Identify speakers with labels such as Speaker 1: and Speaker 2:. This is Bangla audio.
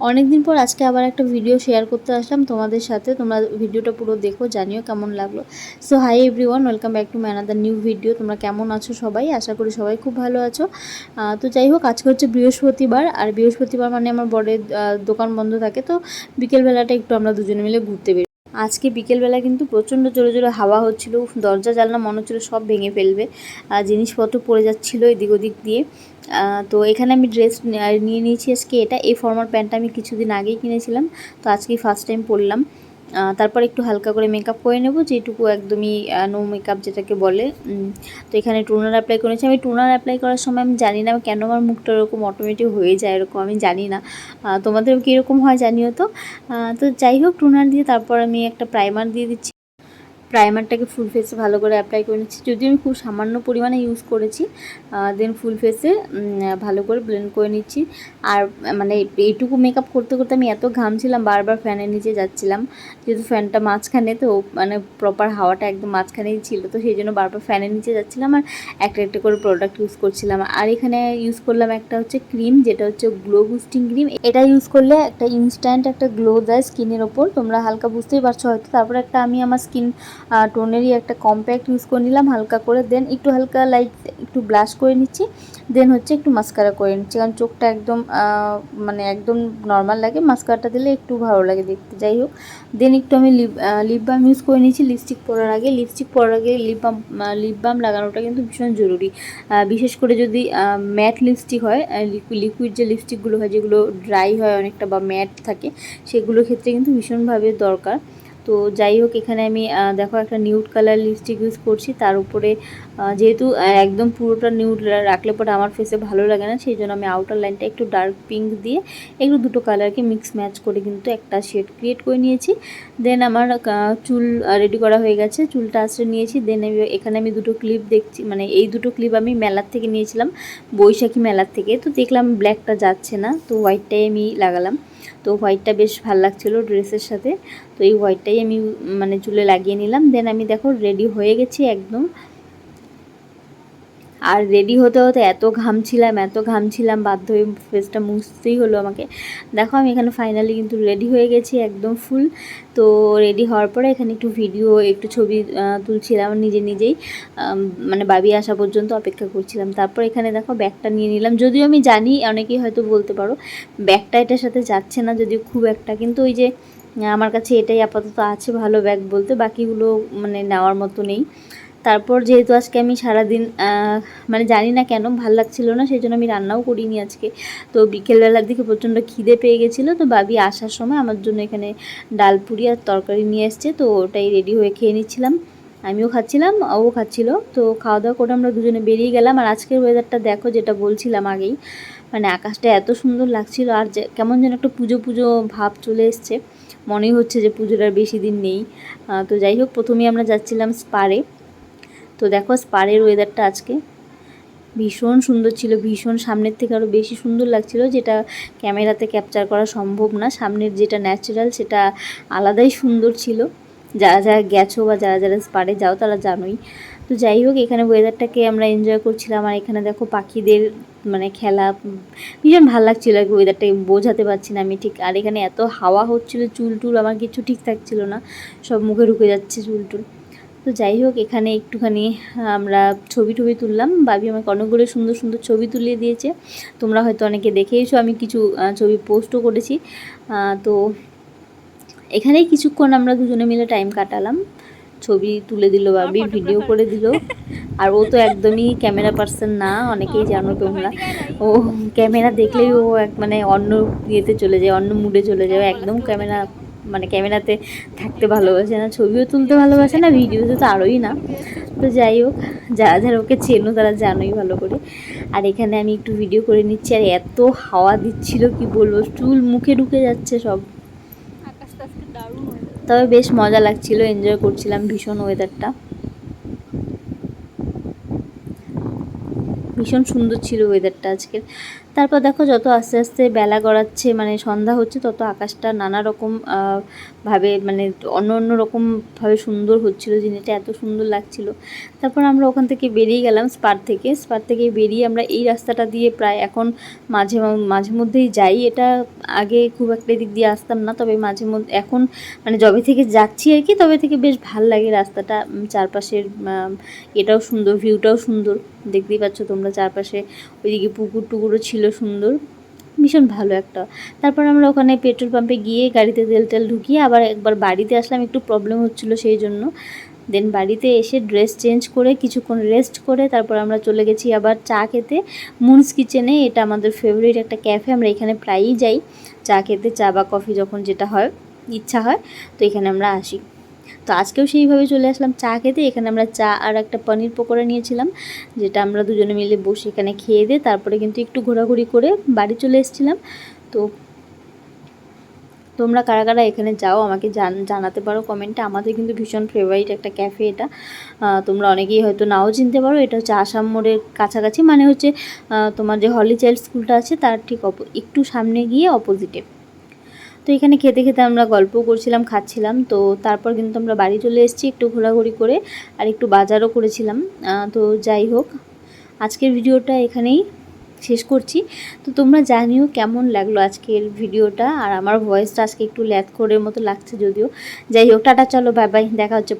Speaker 1: অনেকদিন পর আজকে আবার একটা ভিডিও শেয়ার করতে আসলাম তোমাদের সাথে। তোমরা ভিডিওটা পুরো দেখো, জানিও কেমন লাগল। So hi everyone welcome back to my another new video তোমরা কেমন আছো সবাই? আশা করি সবাই খুব ভালো আছো। তো যাই হোক, আজকে হচ্ছে বৃহস্পতিবার। আর বৃহস্পতিবার মানে আমার বরের দোকান বন্ধ থাকে, তো বিকেলবেলাটা একটু আমরা দুজনে মিলে ঘুরতে বেরি আজকে বিকেলবেলা কিন্তু প্রচণ্ড জোরে জোরে হাওয়া হচ্ছিল দরজা, জানলা, মনে হচ্ছিল সব ভেঙে ফেলবে, আর জিনিসপত্র পড়ে যাচ্ছিল এদিক ওদিক দিয়ে। তো এখানে আমি ড্রেস নিয়ে নিয়েছি আজকে, এটা এই ফর্মাল প্যান্টটা আমি কিছুদিন আগেই কিনেছিলাম, তো আজকে ফার্স্ট টাইম পরলাম। তারপর একটু হালকা করে মেকআপ করে নেব, যেটুকু একদমই নো মেকআপ যেটাকে বলে। তো এখানে টোনার অ্যাপ্লাই করেছি। আমি টোনার অ্যাপ্লাই করার সময় আমি জানি না কেন আমার মুখটা ওরকম অটোমেটিক হয়ে যায়, এরকম আমি জানি না। তোমাদের কীরকম হয় জানিও তো। তো যাই হোক টোনার দিয়ে তারপর আমি একটা প্রাইমার দিয়ে দিচ্ছি। প্রাইমারটাকে ফুল ফেসে ভালো করে অ্যাপ্লাই করে নিচ্ছি। যদিও আমি খুব সামান্য পরিমাণে ইউজ করেছি দেন ফুল ফেসে ভালো করে ব্লেন্ড করে নিচ্ছি। আর মানে এইটুকু মেকআপ করতে করতে আমি এত ঘামছিলাম, বারবার ফ্যানের নিচে যাচ্ছিলাম। যেহেতু ফ্যানটা মাঝখানে, তো মানে প্রপার হাওয়াটা একদম মাঝখানেই ছিল, তো সেই জন্য বারবার ফ্যানের নিচে যাচ্ছিলাম আর একটা একটা করে প্রোডাক্ট ইউজ করছিলাম। আর এখানে ইউজ করলাম একটা হচ্ছে ক্রিম যেটা হচ্ছে গ্লো বুস্টিং ক্রিম এটা ইউজ করলে একটা ইনস্ট্যান্ট একটা গ্লো দেয় স্কিনের ওপর। তোমরা হালকা বুঝতেই পারছ হয়তো। তারপর একটা আমি আমার স্কিন টোনেরই একটা কম্প্যাক্ট ইউজ করে নিলাম, হালকা করে দেন একটু হালকা লাইট একটু ব্লাশ করে নিচ্ছি দেন হচ্ছে একটু মাস্কারা করে নিচ্ছি, কারণ চোখটা একদম মানে একদম নর্মাল লাগে মাস্কারাটা দিলে একটু ভালো লাগে দেখতে, যাই হোক। দেন একটু আমি লিপ লিপ বাম ইউজ করে নিচ্ছি লিপস্টিক পরার আগে লিপস্টিক পরার আগে লিপ বাম লিপ বাম লাগানোটা কিন্তু ভীষণ জরুরি। বিশেষ করে যদি ম্যাট লিপস্টিক হয় লিকুইড যে লিপস্টিকগুলো হয়, যেগুলো ড্রাই হয় অনেকটা বা ম্যাট থাকে সেগুলোর ক্ষেত্রে কিন্তু ভীষণভাবে দরকার। তো যাই হোক এখানে আমি দেখো একটা নিউড কালার লিপস্টিক ইউজ করছি। তার উপরে যেহেতু একদম পুরোটা নিউড রাখলে পরে আমার ফেসে ভালো লাগে না সেই জন্য আমি আউটার লাইনটা একটু ডার্ক পিঙ্ক দিয়ে একটু দুটো কালারকে মিক্স ম্যাচ করে কিন্তু একটা শেড ক্রিয়েট করে নিয়েছি। দেন আমার চুল রেডি করা হয়ে গেছে। চুলটা আশ্রে নিয়েছি। দেন আমি, এখানে আমি দুটো ক্লিপ দেখছি মানে এই দুটো ক্লিপ আমি মেলার থেকে নিয়েছিলাম, বৈশাখী মেলার থেকে। তো দেখলাম ব্ল্যাকটা যাচ্ছে না, তো হোয়াইটটাই আমি লাগালাম। তো হোয়াইটটা বেশ ভালো লাগছিল ড্রেসের সাথে। তো এই হোয়াইটটাই আমি মানে চুলে লাগিয়ে নিলাম। দেন আমি দেখো রেডি হয়ে গেছি একদম। আর রেডি হতে হতে এত ঘামছিলাম এত ঘামছিলাম, বাধ্য হয়ে ফেসটা মুছতেই হলো আমাকে। দেখো আমি এখানে ফাইনালি কিন্তু রেডি হয়ে গেছি একদম ফুল তো রেডি হওয়ার পরে এখানে একটু ভিডিও একটু ছবি তুলছিলাম নিজে নিজেই। মানে বাবি আসা পর্যন্ত অপেক্ষা করছিলাম। তারপর এখানে দেখো ব্যাগটা নিয়ে নিলাম। যদিও আমি জানি, অনেকেই হয়তো বলতে পারো ব্যাগটা এটার সাথে যাচ্ছে না, যদিও খুব একটা। কিন্তু ওই যে আমার কাছে এটাই আপাতত আছে ভালো ব্যাগ বলতে, বাকিগুলো মানে নেওয়ার মতো নেই। তারপর যেহেতু আজকে আমি সারাদিন মানে জানি না কেন ভালো লাগছিল না, সেই জন্য আমি রান্নাও করিনি আজকে। তো বিকেলবেলার দিকে প্রচণ্ড খিদে পেয়ে গেছিল, তো বাবি আসার সময় আমার জন্য এখানে ডাল পুরি আর তরকারি নিয়ে এসছে, তো ওটাই রেডি হয়ে খেয়ে নিচ্ছিলাম। আমিও খাচ্ছিলাম ও খাচ্ছিল। তো খাওয়া দাওয়া করে আমরা দুজনে বেরিয়ে গেলাম। আর আজকের ওয়েদারটা দেখো, যেটা বলছিলাম আগেই মানে আকাশটা এত সুন্দর লাগছিল আর যে, কেমন যেন একটা পুজো পুজো ভাব চলে এসছে। মনেই হচ্ছে যে পুজোর আর বেশি দিন নেই। তো যাই হোক, প্রথমেই আমরা যাচ্ছিলাম স্পারে তো দেখো স্পারের ওয়েদারটা আজকে। ভীষণ সুন্দর ছিল, ভীষণ সামনের থেকে আরও বেশি সুন্দর লাগছিল, যেটা ক্যামেরাতে ক্যাপচার করা সম্ভব না। সামনের যেটা ন্যাচারাল সেটা আলাদাই সুন্দর ছিল। যারা যারা গেছো বা যারা যারা স্পারে যাও তারা জানোই। তো যাই হোক, এখানে ওয়েদারটাকে আমরা এনজয় করছিলাম। আর এখানে দেখো পাখিদের মানে খেলা, ভীষণ ভালো লাগছিল আর কি ওয়েদারটাকে বোঝাতে পারছি না আমি ঠিক। আর এখানে এত হাওয়া হচ্ছিল চুল টুল আমার কিছু ঠিক থাকছিল না। সব মুখে ঢুকে যাচ্ছে চুল টুল তো যাই হোক, এখানে একটুখানি আমরা ছবি টবি তুললাম। বাবি আমাকে অনেকগুলো সুন্দর সুন্দর ছবি তুলিয়ে দিয়েছে। তোমরা হয়তো অনেকে দেখেইছো, আমি কিছু ছবি পোস্টও করেছি। তো এখানেই কিছুক্ষণ আমরা দুজনে মিলে টাইম কাটালাম। ছবি তুলে দিল বাবি ভিডিও করে দিল। আর ও তো একদমই ক্যামেরা পার্সন না অনেকেই জানো তোমরা। ও ক্যামেরা দেখলেই ও এক মানে অন্য ইয়েতে চলে যায় অন্য মুডে চলে যায়। একদম ক্যামেরা মানে ক্যামেরাতে থাকতে ভালোবাসে না ছবিও তুলতে ভালোবাসে না ভিডিওতে তো আরোই না। তো যাই হোক যারা যারা ওকে চেনো তারা জানোই ভালো করে। আর এখানে আমি একটু ভিডিও করে নিচ্ছি। আর এত হাওয়া দিচ্ছিল কি বলব? চুল মুখে ঢুকে যাচ্ছে সব
Speaker 2: আকাশটা আজকে দারুণ হয়ে যাবে
Speaker 1: তবে বেশ মজা লাগছিল এনজয় করছিলাম ভীষণ ওয়েদারটা ভীষণ সুন্দর ছিল ওয়েদারটা আজকের। তারপর দেখো যত আস্তে আস্তে বেলা গড়াচ্ছে মানে সন্ধ্যা হচ্ছে, তত আকাশটা নানা রকম ভাবে মানে অন্য অন্য রকমভাবে সুন্দর হচ্ছিল, জিনিসটা এত সুন্দর লাগছিল। তারপর আমরা ওখান থেকে বেরিয়ে গেলাম স্পার থেকে। স্পার থেকে বেরিয়ে আমরা এই রাস্তাটা দিয়ে প্রায় এখন মাঝে মাঝে মধ্যেই যাই। এটা আগে খুব একটা দিক দিয়ে আসতাম না, তবে মাঝে মধ্যে, এখন মানে যবে থেকে যাচ্ছি আর কি, তবে থেকে বেশ ভালো লাগে রাস্তাটা চারপাশের এটাও সুন্দর ভিউটাও সুন্দর। দেখতেই পাচ্ছ তোমরা চারপাশে, ওইদিকে পুকুর টুকুরও ছিল সুন্দর, ভীষণ ভালো একটা। তারপর আমরা ওখানে পেট্রোল পাম্পে গিয়ে গাড়িতে তেল টেল ঢুকিয়ে আবার একবার বাড়িতে আসলাম, একটু প্রবলেম হচ্ছিল সেই জন্য। দেন বাড়িতে এসে ড্রেস চেঞ্জ করে কিছুক্ষণ রেস্ট করে তারপর আমরা চলে গেছি আবার চা খেতে। মুনস কিচেনে এটা আমাদের ফেভারিট একটা ক্যাফে আমরা এখানে প্রায়ই যাই। চা খেতে, চা বা কফি যখন যেটা হয়, ইচ্ছা হয়, তো এখানে আমরা আসি। তো আজকেও সেইভাবে চলে আসলাম চা খেতে। এখানে আমরা চা আর একটা পনির পকোড়া নিয়েছিলাম, যেটা আমরা দুজনে মিলে বসে এখানে খেয়ে দিয়ে তারপরে কিন্তু একটু ঘোরাঘুরি করে বাড়ি চলে এসেছিলাম। তো তোমরা কারা কারা এখানে যাও আমাকে জান, জানাতে পারো কমেন্টে। আমাদের কিন্তু ভীষণ ফেভারিট একটা ক্যাফে এটা। তোমরা অনেকেই হয়তো নাও চিনতে পারো, এটা হচ্ছে আসাম মোড়ের কাছাকাছি। মানে হচ্ছে তোমার যে হলি চাইল্ড স্কুলটা আছে, তার ঠিক একটু সামনে গিয়ে অপোজিটে তো এখানে খেতে খেতে আমরা গল্প করছিলাম, খাচ্ছিলাম। তো তারপর কিন্তু আমরা বাড়ি চলে এসেছি একটু ঘোরাঘুরি করে আর একটু বাজারও করেছিলাম। তো যাই হোক, আজকের ভিডিওটা এখানেই শেষ করছি। তো তোমরা জানিও কেমন লাগল আজকের ভিডিওটা? আর আমার ভয়েসটা আজকে একটু ল্যাথ করে মতো লাগছে যদিও। যাই হোক, টাটা, চলো বাই বাই দেখা হচ্ছে।